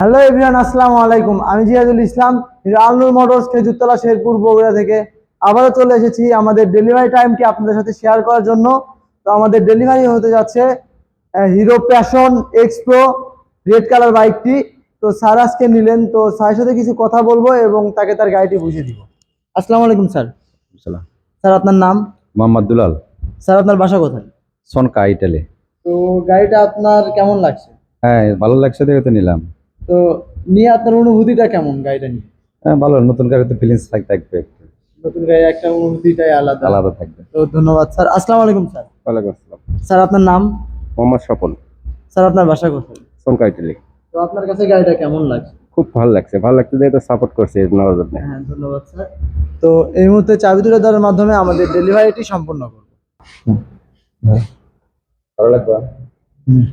Hello everyone আসসালামু আলাইকুম। আমি জিয়াদুল ইসলাম আলনুর মোটরস খেজুরতলা শেরপুর বগুড়া থেকে। আবারও চলে এসেছি আমাদের ডেলিভারি টাইমটি আপনাদের সাথে শেয়ার করার জন্য। তো আমাদের ডেলিভারি হতে যাচ্ছে Hero Passion Xpro red colour বাইকটি তো স্যার আজকে নিলেন তো স্যারের সাথে কিছু কথা বলব এবং তাকে তার গাড়িটি বুঝিয়ে দিব। আসসালামু আলাইকুম স্যার সালাম স্যার আপনার নাম? মোহাম্মদ দুলাল। স্যার আপনার বাসা কোথায়? সনকা ইটালি তো গাড়িটা আপনার কেমন লাগছে? হ্যাঁ ভালো লাগছে দেখে তো নিলাম। তো নিয়ে আপনার অনুভূতিটা কেমন গাড়িটা নিয়ে? হ্যাঁ ভালো নতুন গাড়িতে ফিলিংস থাকবে একটু। নতুন গাড়ি একটা অনুভূতিটাই আলাদা। আলাদা থাকবে। তো ধন্যবাদ স্যার। আসসালামু আলাইকুম স্যার। ওয়ালাইকুম আসসালাম। স্যার আপনার নাম? মোহাম্মদ স্বপন। স্যার আপনার বাসা কোথায়? সনকা ইটালি তো আপনার কাছে গাড়িটা কেমন লাগছে? খুব ভালো লাগছে। ভালো লাগছে যে তো সাপোর্ট করছে নেওয়ার জন্য। হ্যাঁ ধন্যবাদ স্যার। তো এই মুহূর্তে চাবি তুলে দেওয়ার মাধ্যমে আমাদের ডেলিভারিটি সম্পূর্ণ করব। ভালো লাগবে। হুম।